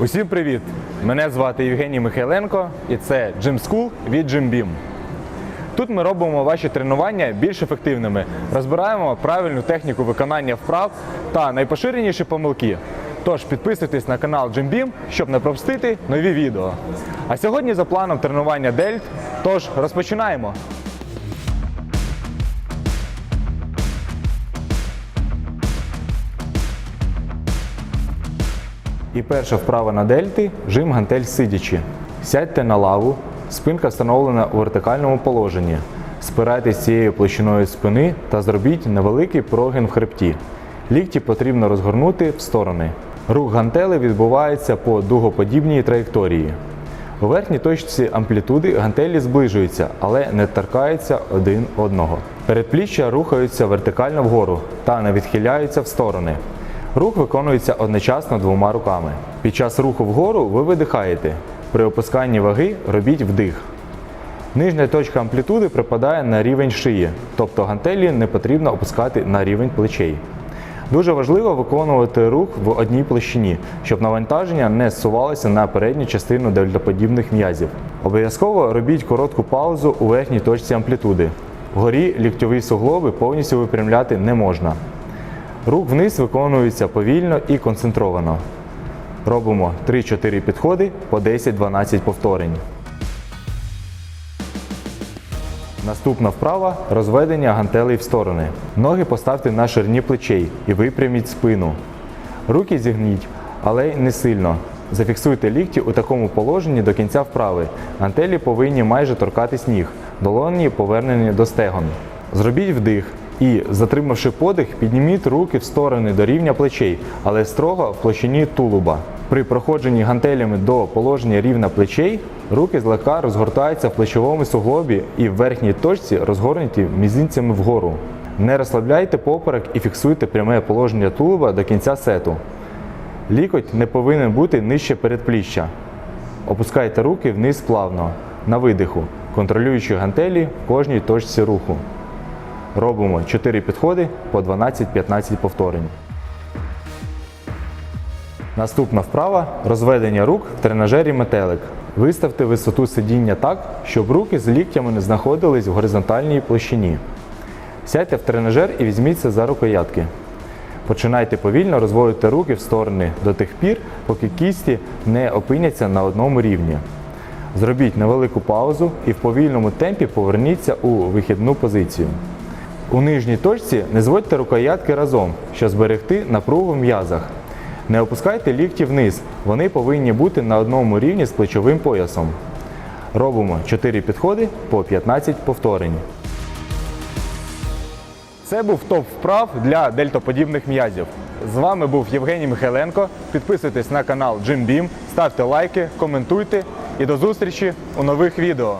Усім привіт! Мене звати Євгеній Михайленко і це Gym School від GymBeam. Тут ми робимо ваші тренування більш ефективними, розбираємо правильну техніку виконання вправ та найпоширеніші помилки. Тож підписуйтесь на канал GymBeam, щоб не пропустити нові відео. А сьогодні за планом тренування дельт. Тож розпочинаємо. І перша вправа на дельти жим гантель сидячи. Сядьте на лаву, спинка встановлена у вертикальному положенні. Спирайтесь цією площиною спини та зробіть невеликий прогин в хребті. Лікті потрібно розгорнути в сторони. Рух гантели відбувається по дугоподібній траєкторії. У верхній точці амплітуди гантелі зближуються, але не торкаються один одного. Передпліччя рухаються вертикально вгору та не відхиляються в сторони. Рух виконується одночасно двома руками. Під час руху вгору ви видихаєте. При опусканні ваги робіть вдих. Нижня точка амплітуди припадає на рівень шиї, тобто гантелі не потрібно опускати на рівень плечей. Дуже важливо виконувати рух в одній площині, щоб навантаження не зсувалося на передню частину дельтоподібних м'язів. Обов'язково робіть коротку паузу у верхній точці амплітуди. Вгорі ліктьові суглоби повністю випрямляти не можна. Рух вниз виконується повільно і концентровано. Робимо 3-4 підходи по 10-12 повторень. Наступна вправа розведення гантелей в сторони. Ноги поставте на ширині плечей і випряміть спину. Руки зігніть, але не сильно. Зафіксуйте лікті у такому положенні до кінця вправи. Гантелі повинні майже торкатись ніг, долоні повернені до стегон. Зробіть вдих і, затримавши подих, підніміть руки в сторони до рівня плечей, але строго в площині тулуба. При проходженні гантелями до положення рівна плечей руки злегка розгортаються в плечовому суглобі і в верхній точці розгорнуті мізинцями вгору. Не розслабляйте поперек і фіксуйте пряме положення тулуба до кінця сету. Лікоть не повинен бути нижче передпліччя. Опускайте руки вниз плавно, на видиху, контролюючи гантелі в кожній точці руху. Робимо 4 підходи по 12-15 повторень. Наступна вправа розведення рук в тренажері метелик. Виставте висоту сидіння так, щоб руки з ліктями не знаходились в горизонтальній площині. Сядьте в тренажер і візьміться за рукоятки. Починайте повільно розводити руки в сторони до тих пір, поки кісті не опиняться на одному рівні. Зробіть невелику паузу і в повільному темпі поверніться у вихідну позицію. У нижній точці не зводьте рукоятки разом, щоб зберегти напругу в м'язах. Не опускайте лікті вниз, вони повинні бути на одному рівні з плечовим поясом. Робимо 4 підходи по 15 повторень. Це був топ вправ для дельтоподібних м'язів. З вами був Євгеній Михайленко. Підписуйтесь на канал Jim Beam, ставте лайки, коментуйте і до зустрічі у нових відео.